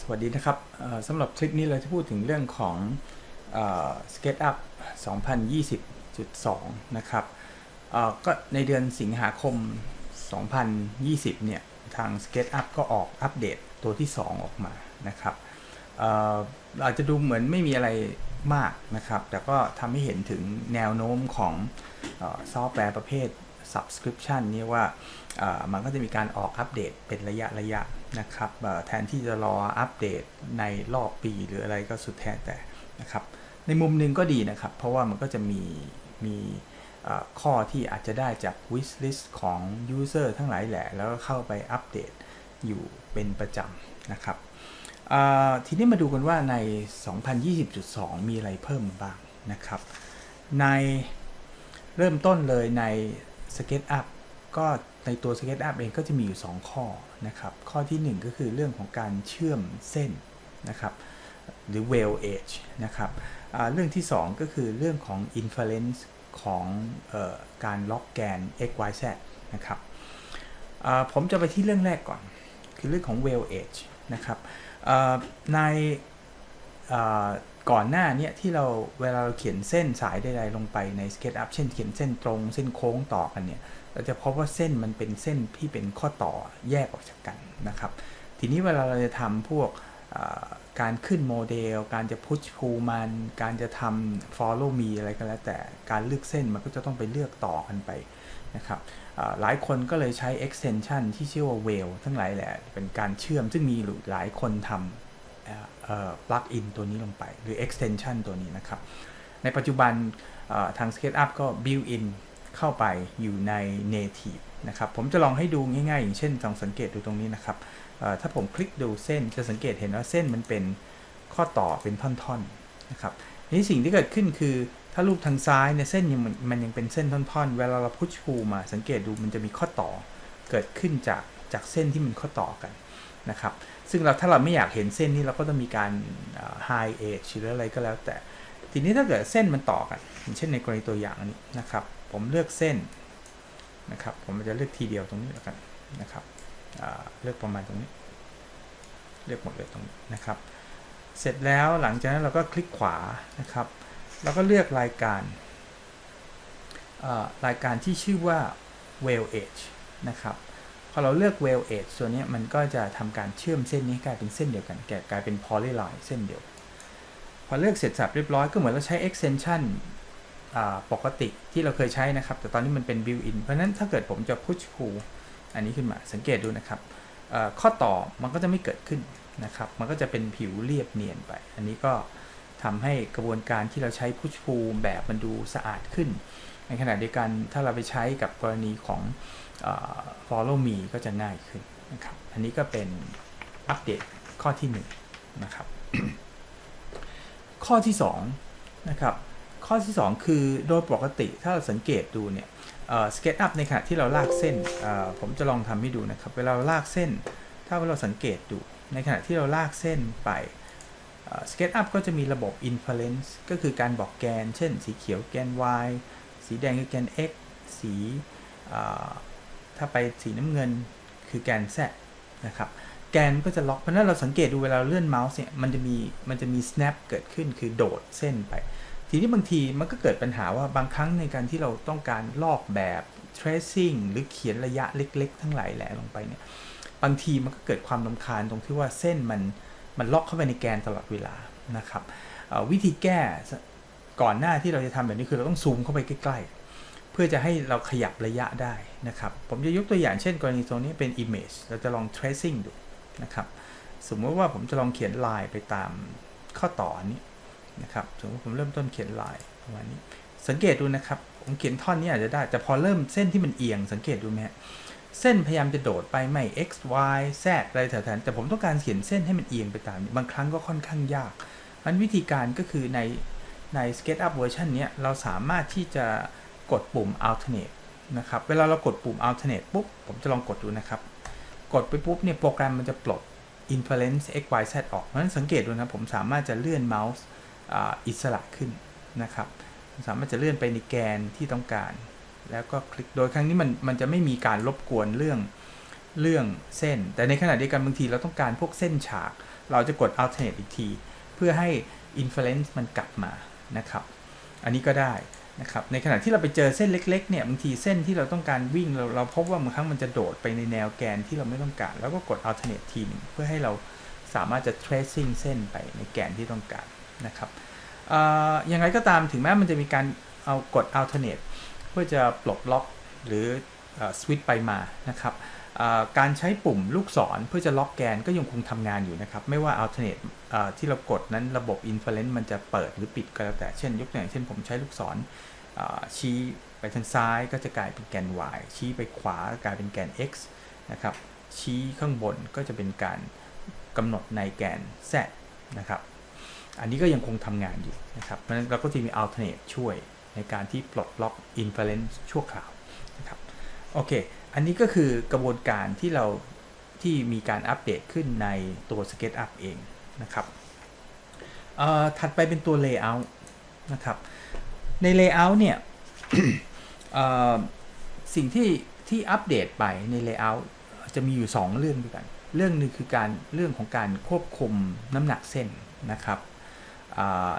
สวัสดีนะครับสำหรับคลิปนี้เราจะพูดถึงเรื่องของเอ่อ SketchUp 2020.2 นะครับก็ในเดือนสิงหาคม 2020 เนี่ย ทาง SketchUp ก็ออกอัปเดตตัวที่ 2 ออกมานะครับเอ่อาจจะดูเหมือนไม่มีอะไรมากนะครับ แต่ก็ทำให้เห็นถึงแนวโน้มของอซอฟต์แวร์ประเภท subscription นี่ว่ามันก็จะมีการออกอัปเดตเป็นระยะระยะนะครับแทนที่จะรออัปเดตในรอบปีหรืออะไรก็สุดแท้แต่นะครับในมุมหนึ่งก็ดีนะครับ เพราะว่ามันก็จะมีมีข้อที่อาจจะได้จาก wish list ของ user ทั้งหลายแหละ แล้วก็เข้าไปอัปเดตอยู่เป็นประจำนะครับทีนี้มาดูกันว่าใน 2020.2 มีอะไรเพิ่มบ้างนะครับ ในเริ่มต้นเลยใน SketchUp ก็ในตัว SketchUp เองก็จะมีอยู่ 2 ข้อนะครับ ข้อทีหนึ่1 ก็คือเรื่องของการเชื่อมเส้นนะครับ หรือ well edge นะครับเรื่องที่ 2 ก็คือเรื่องของ inference ของออการล็อกแกน x y z นะครับผมจะไปที่เรื่องแรกก่อน คือเรื่องของ well edge นะครับใน ก่อนหน้าเนี้ที่เราเวลาเราเขียนเส้นสายใดๆลงไปใน SketchUp เช่นเขียนเส้นตรงเส้นโค้งต่อกันเนี่ยเราจะพบว่าเส้นมันเป็นเส้นที่เป็นข้อต่อแยกออกจากกันนะครับ ทีนี้เวลาเราจะทำพวกการขึ้นโมเดล การจะ push pull มัน การจะทำ follow me อะไรก็แล้วแต่การเลือกเส้นมันก็จะต้องไปเลือกต่อกันไปนะครับหลายคนก็เลยใช้ extension ที่ชื่อว่า whale ทั้งหลายแหละเป็นการเชื่อมซึ่งมีหลายคนทำ เอ่อเอ่อ plug in ตัวนี้ลงไป หรือ extension ตัวนี้นะครับ ในปัจจุบันทาง SketchUp ก็ build in เข้าไปอยู่ใน native นะครับผมจะลองให้ดูง่ายๆ อย่างเช่นลองสังเกตดูตรงนี้นะครับถ้าผมคลิกดูเส้นจะสังเกตเห็นว่าเส้นมันเป็นข้อต่อเป็นท่อนๆนะครับนี่สิ่งที่เกิดขึ้นคือถ้ารูปทางซ้ายเนี่ยเส้นยังมันมันยังเป็นเส้นท่อนๆ เวลาเราพุชพูมาสังเกตดูมันจะมีข้อต่อเกิดขึ้นจากจากเส้นที่มันข้อต่อกันนะครับ ซึ่งเราถ้าเราไม่อยากเห็นเส้นนี้เราก็ต้องมีการเอ่อ high edge หรืออะไรก็แล้วแต่ ทีนี้ถ้าเกิดเส้นมันต่อกันอย่างเช่นในกรณีตัวอย่างนี้นะครับ ผมเลือกเส้นนะครับ ผมจะเลือกทีเดียวตรงนี้แล้วกันนะครับเลือกประมาณตรงนี้ เลือกหมดเลยตรงนี้นะครับ เสร็จแล้วหลังจากนั้นเราก็คลิกขวานะครับ แล้วก็เลือกรายการอ่ารายการที่ชื่อว่า well edge นะครับ พอเราเลือก well edge ตัวนนี้มันก็จะทำการเชื่อมเส้นนี้กลายเป็นเส้นเดียวกันแกกลายเป็น polyline เส้นเดียว พอเลือกเสร็จสับเรียบร้อยก็เหมือนเราใช้ extension อ่าปกติที่เราเคยใช้นะครับ แต่ตอนนี้มันเป็น built in เพราะนั้นถ้าเกิดผมจะ push pull อันนี้ขึ้นมาสังเกตดูนะครับข้อต่อมันก็จะไม่เกิดขึ้นนะครับ มันก็จะเป็นผิวเรียบเนียนไป อันนี้ก็ทำให้กระบวนการที่เราใช้ push pull แบบมันดูสะอาดขึ้น ในขณะเดียวกันถ้าเราไปใช้กับกรณีของอ follow me ก็จะง่ายขึ้นนะครับ อันนี้ก็เป็นอัปเดตข้อที่1นะครับ ข้อที่2นะครับ ข้อที่ 2 คือโดยปกติถ้าเราสังเกตดูเนี่ยสเก็ตอัพในขณะที่เราลากเส้น ผมจะลองทำให้ดูนะครับ เวลาเราลากเส้น ถ้าเราสังเกตดูในขณะที่เราลากเส้นไปสเก็ตอัพก็จะมีระบบ inference ก็คือการบอกแกน เช่น สีเขียวแกน y สีแดงคือแกน x สีถ้าไปสีน้ำเงินคือแกน z นะครับแกนก็จะล็อกเพราะนั้นเราสังเกตดูเวลาเลื่อนเมาส์เนี่ยมันจะมีมันจะมี snap เกิดขึ้นคือโดดเส้นไป ทีนี้บางทีมันก็เกิดปัญหาว่าบางครั้งในการที่เราต้องการลอกแบบ tracing หรือเขียนระยะเล็กๆ ทั้งหลายแหละลงไปเนี่ยบางทีมันก็เกิดความลำคาญตรงที่ว่าเส้นมันมันล็อกเข้าไปในแกนตลอดเวลานะครับวิธีแก้ ก่อนหน้าที่เราจะทำแบบนี้คือเราต้องซูมเข้าไปใกล้ๆ เพื่อจะให้เราขยับระยะได้นะครับ ผมจะยกตัวอย่างเช่น กรณีตรงนี้เป็น image เราจะลอง tracing ดูนะครับ สมมติว่าผมจะลองเขียนลายไปตามข้อต่อนี้นะครับ สมมติผมเริ่มต้นเขียนลายประมาณนี้ สังเกตดูนะครับ ผมเขียนท่อนนี้อาจจะได้ แต่พอเริ่มเส้นที่มันเอียง สังเกตดูไหมฮะเส้นพยายามจะโดดไปไม่ x y z อะไรแถวๆแต่ผมต้องการเขียนเส้นให้มันเอียงไปตามนี้บางครั้งก็ค่อนข้างยากมันวิธีการก็คือใน ใน SketchUp เวอร์ชันนี้เราสามารถที่จะกดปุ่ม alternate นะครับ เวลาเรากดปุ่ม alternate ปุ๊บ ผมจะลองกดดูนะครับ กดไปปุ๊บเนี่ยโปรแกรมมันจะปลด inference x y z ออก เพราะฉะนั้นสังเกตดูนะผมสามารถจะเลื่อนเมาส์อิสระขึ้นนะครับ สามารถจะเลื่อนไปในแกนที่ต้องการ แล้วก็คลิก โดยครั้งนี้มันมันจะไม่มีการรบกวนเรื่องเรื่องเส้น แต่ในขณะเดียวกันบางทีเราต้องการพวกเส้นฉาก เราจะกด alternate อีกที เพื่อให้ inference มันกลับมา นะครับ อันนี้ก็ได้นะครับ ในขณะที่เราไปเจอเส้นเล็กๆเนี่ยบางทีเส้นที่เราต้องการวิ่งเราเราพบว่าบางครั้งมันจะโดดไปในแนวแกนที่เราไม่ต้องการ แล้วก็กด alternate ทีหนึงเพื่อให้เราสามารถจะ tracing เส้นไปในแกนที่ต้องการนะครับเอ่อยังไงก็ตามถึงแม้มันจะมีการเอากด alternate เพื่อจะปลดล็อกหรือ สวิตไปมานะครับการใช้ปุ่มลูกศรเพื่อจะล็อกแกนก็ยังคงทำงานอยู่นะครับ ไม่ว่า alternate เอ่อที่เรากดนั้นระบบ inference มันจะเปิดหรือปิดก็แล้วแต่เช่น ยกตัวอย่างเช่นผมใช้ลูกศรชี้ไปทางซ้ายก็จะกลายเป็นแกน y ชี้ไปขวากลายเป็นแกน x นะครับชี้ข้างบนก็จะเป็นการกำหนดในแกน z นะครับอันนี้ก็ยังคงทำงานอยู่นะครับเพราะฉะนั้นเราก็จะมี alternate ช่วยในการที่ปลดล็อก inference ชั่วคราว โอเค อันนี้ก็คือกระบวนการที่เราที่มีการอัปเดตขึ้นในตัว SketchUp เองนะครับถัดไปเป็นตัว layout นะครับ ใน layout เนี่ยสิ่งที่ที่อัปเดตไปใน layout จะมีอยู่ 2 เรื่องด้วยกัน เรื่องหนึงคือการเรื่องของการควบคุมน้ำหนักเส้นนะครับ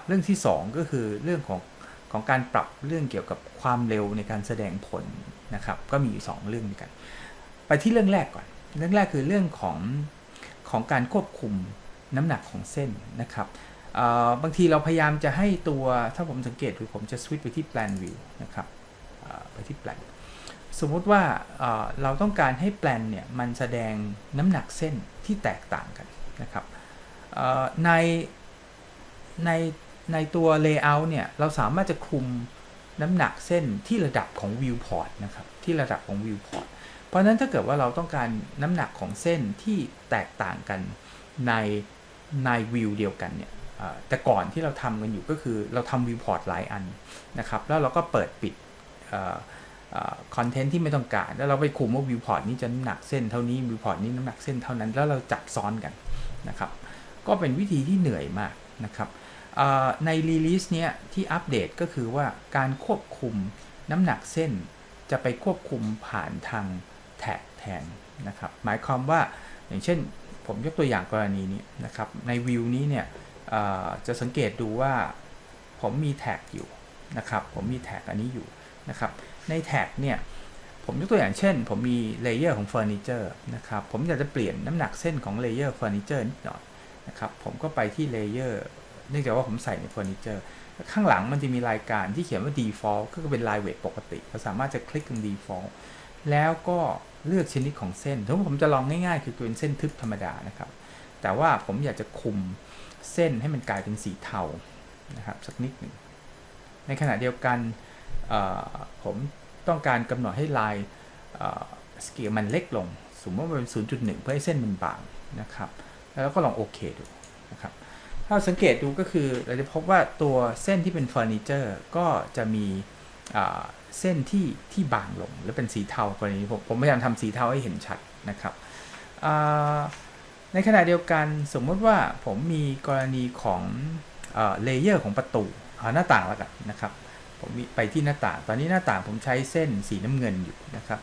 เรื่องที่ 2 ก็คือเรื่องของของการปรับเรื่องเกี่ยวกับความเร็วในการแสดงผล นะครับ ก็มีอยู่ 2 เรื่องด้วยกัน ไปที่เรื่องแรกก่อน เรื่องแรกคือเรื่องของของการควบคุมน้ำหนักของเส้นนะครับบางทีเราพยายามจะให้ตัวถ้าผมสังเกตดูผมจะสวิตไปที่ plan view นะครับไปที่ plan สมมติว่าเราต้องการให้แปลนเนี่ยมันแสดงน้ำหนักเส้นที่แตกต่างกันนะครับในในในตัว layout เนี่ยเราสามารถจะคุม น้ำหนักเส้นที่ระดับของ viewport นะครับที่ระดับของ viewport เพราะฉะนั้นถ้าเกิดว่าเราต้องการน้ำหนักของเส้นที่แตกต่างกันในในวิวเดียวกันเนี่ยแต่ก่อนที่เราทำกันอยู่ก็คือเราทำ viewport หลายอันนะครับแล้วเราก็เปิดปิดคอนเทนต์ที่ไม่ต้องการ แล้วเราไปคุมว่าวิวพอร์ตนี้จะน้ำหนักเส้นเท่านี้วิวพอร์ตนี้น้ำหนักเส้นเท่านั้น แล้วเราจับซ้อนกันนะครับ ก็เป็นวิธีที่เหนื่อยมากนะครับ ในรีลิสเนี้ยที่อัปเดตก็คือว่าการควบคุมน้ำหนักเส้น จะไปควบคุมผ่านทางแท็กแทนนะครับหมายความว่าอย่างเช่นผมยกตัวอย่างกรณีนี้นะครับในวิวนี้เนี่ยจะสังเกตดูว่าผมมีแท็กอยู่นะครับผมมีแท็กอันนี้อยู่นะครับในแท็กเนี่ยผมยกตัวอย่างเช่น ผมมีเลเยอร์ของเฟอร์นิเจอร์นะครับผมอยากจะเปลี่ยนน้ำหนักเส้นของเลเยอร์เฟอร์นิเจอร์นิดหน่อยนะครับผมก็ไปที่เลเยอร์ เนื่องจากว่าผมใส่ในเฟอร์นิเจอร์ข้างหลังมันจะมีรายการที่เขียนว่า default ก็เป็นลายเวทปกติเราสามารถจะคลิกตรง default แล้วก็เลือกชนิดของเส้นถ้าผมจะลองง่ายๆ คือเป็นเส้นทึบธรรมดานะครับ แต่ว่าผมอยากจะคุมเส้นให้มันกลายเป็นสีเทานะครับสักนิดหนึ่งในขณะเดียวกันผมต้องการกำหนดให้ลายสเกลมันเล็กลง สมมติว่าเป็น 0.1 เพื่อให้เส้นมันบางนะครับ แล้วก็ลองโอเคดู ถ้าสังเกตดูก็คือเราจะพบว่าตัวเส้นที่เป็นเฟอร์นิเจอร์ก็จะมีเส้นที่ที่บางลงหรือเป็นสีเทากรณีผมผมพยายามทำสีเทาให้เห็นชัดนะครับในขณะเดียวกันสมมติว่าผมมีกรณีของเลเยอร์ของประตูหน้าต่างแล้วกันนะครับ ผมไปที่หน้าต่าง ตอนนี้หน้าต่างผมใช้เส้นสีน้ำเงินอยู่นะครับ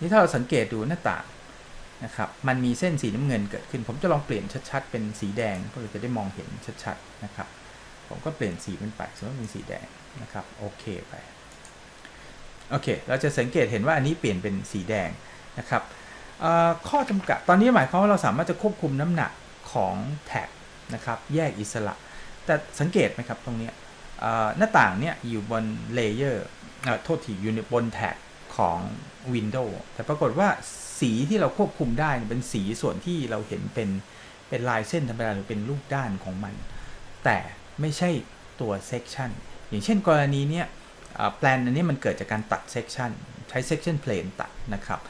นี่ถ้าเราสังเกตดูหน้าต่าง นะครับมันมีเส้นสีน้ำเงินเกิดขึ้น ผมจะลองเปลี่ยนชัดๆ เป็นสีแดงเพื่อจะได้มองเห็นชัดๆนะครับ ผมก็เปลี่ยนสีมันไปสมมติเป็นสีแดงนะครับโอเคไปโอเค เราจะสังเกตเห็นว่าอันนี้เปลี่ยนเป็นสีแดงนะครับข้อจำกัดตอนนี้หมายความว่าเราสามารถจะควบคุมน้ำหนักของแท็กนะครับแยกอิสระ แต่สังเกตไหมครับตรงนี้หน้าต่างเนี่ยอยู่บนเลเยอร์โทษทีอยู่บนแท็กของ Windows แต่ปรากฏว่า สีที่เราควบคุมได้เป็นสีส่วนที่เราเห็นเป็นเป็นลายเส้นธรรมดาหรือเป็นรูปด้านของมัน แต่ไม่ใช่ตัว section อย่างเช่นกรณีเนี้ยแปลนอันนี้มันเกิดจากการตัด section ใช้ section plane ตัดนะครับ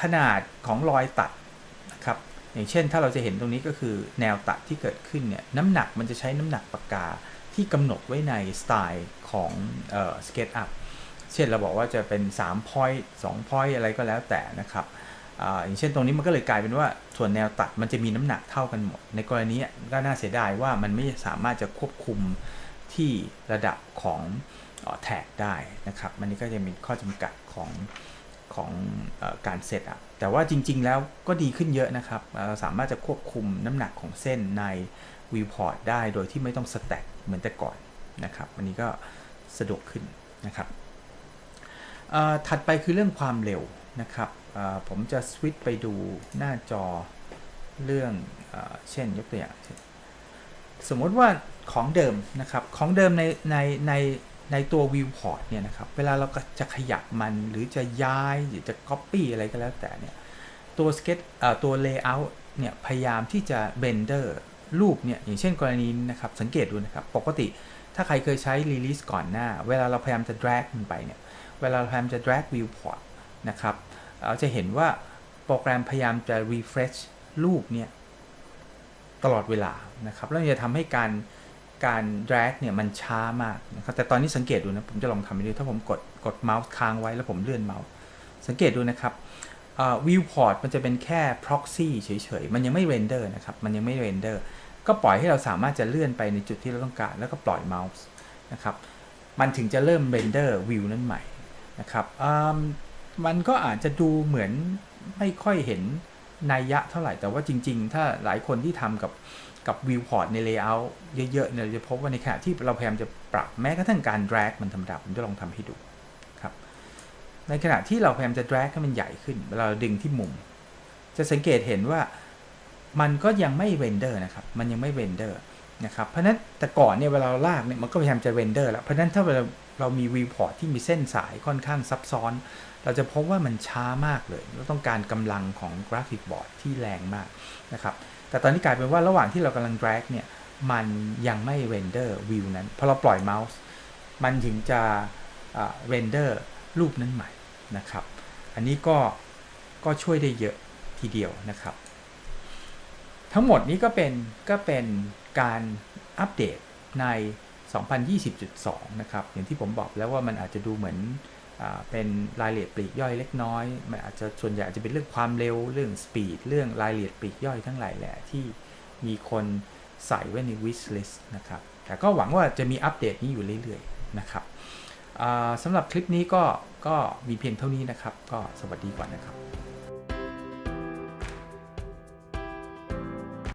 ขนาดของรอยตัดนะครับอย่างเช่นถ้าเราจะเห็นตรงนี้ก็คือแนวตัดที่เกิดขึ้นเนี่ยน้ำหนักมันจะใช้น้ำหนักปากกาที่กำหนดไว้ในสไตล์ของสเอ่อ SketchUp เช่นเราบอกว่าจะเป็น3 point 2 point อะไรก็แล้วแต่นะครับอาอย่างเช่นตรงนี้มันก็เลยกลายเป็นว่าส่วนแนวตัดมันจะมีน้ำหนักเท่ากันหมด ในกรณีนี้ก็น่าเสียดายว่ามันไม่สามารถจะควบคุมที่ระดับของแท็กได้นะครับมันนี้ก็จะมีข้อจำกัดของของอการเซตอัพแต่ว่าจริง ๆ แล้วก็ดีขึ้นเยอะนะครับเราสามารถจะควบคุมน้ำหนักของเส้นใน viewport ได้โดยที่ไม่ต้องสแต็กเหมือนแต่ก่อนนะครับอันนี้ก็สะดวกขึ้นนะครับ ถัดไปคือเรื่องความเร็วนะครับผมจะสวิตไปดูหน้าจอเรื่องเอเช่นยกตัวอย่างเช่นสมมติว่าของเดิมนะครับของเดิมในในในในตัว viewport เนี่ยนะครับเวลาเราก็จะขยับมันหรือจะย้ายหรือจะ copy อะไรก็แล้วแต่เนี่ยตัว sketch เอ่อตัว layout เนี่ยพยายามที่จะ render รูปเนี่ยอย่างเช่นกรณีนี้นะครับสังเกตดูนะครับ ปกติถ้าใครเคยใช้ release ก่อนหน้า เวลาเราพยายามจะ drag มันไปเนี่ย เวลาเราพยายามจะ drag viewport นะครับเราจะเห็นว่าโปรแกรมพยายามจะ refresh รูปเนี่ยตลอดเวลานะครับแล้วจะทำให้การการ drag เนี่ยมันช้ามากนะครับแต่ตอนนี้สังเกตดูนะ ผมจะลองทำให้ดูถ้าผมกดกดเมาส์ค้างไว้แล้วผมเลื่อนเมาส์สังเกตดูนะครับวิวพอร์ตมันจะเป็นแค่ proxy เฉยๆ มันยังไม่ render นะครับ มันยังไม่ render ก็ปล่อยให้เราสามารถจะเลื่อนไปในจุดที่เราต้องการ แล้วก็ปล่อยเมาส์นะครับ มันถึงจะเริ่ม render view นั้นใหม่ นะครับอืมมันก็อาจจะดูเหมือนไม่ค่อยเห็นนัยยะเท่าไหร่ แต่ว่าจริง ๆ ถ้าหลายคนที่ทำกับกับ viewport ใน layout เยอะๆเนี่ยเราจะพบว่าในขณะที่เราพยายามจะปรับแม้กระทั่งการ drag มันธรรมดาผมจะลองทำให้ดูในขณะที่เราพยายามจะ drag ให้มันใหญ่ขึ้นเวลาเราดึงที่มุม จะสังเกตเห็นว่ามันก็ยังไม่ render นะครับ มันยังไม่ render นะครับ เพราะฉะนั้นแต่ก่อนเนี่ยเวลาเราลากเนี่ยมันก็พยายามจะ render แล้ว เพราะฉะนั้นถ้าเวลา เรามี viewport ที่มีเส้นสายค่อนข้างซับซ้อน เราจะพบว่ามันช้ามากเลยเราต้องการกำลังของกราฟิกบอร์ดที่แรงมากนะครับแต่ตอนนี้กลายเป็นว่าระหว่างที่เรากำลัง drag เนี่ยมันยังไม่ render view นั้นพอเราปล่อยเมาส์มันถึงจะอ่า render รูปนั้นใหม่นะครับ อันนี้ก็ก็ช่วยได้เยอะทีเดียวนะครับ ทั้งหมดนี้ก็เป็นก็เป็นการอัปเดตใน 2020.2 นะครับ อย่างที่ผมบอกแล้วว่ามันอาจจะดูเหมือนอเป็นรายละเอียดปลีกย่อยเล็กน้อย มันอาจจะส่วนใหญ่อาจจะเป็นเรื่องความเร็ว เรื่องสปีด เรื่องรายละเอียดปลีกย่อยทั้งหลายแหละที่มีคนใส่ไว้ใน wish list นะครับ แต่ก็หวังว่าจะมีอัปเดตนี้อยู่เรื่อยๆ นะครับสำหรับคลิปนี้ก็ก็มีเพียงเท่านี้นะครับ ก็สวัสดีก่อนนะครับ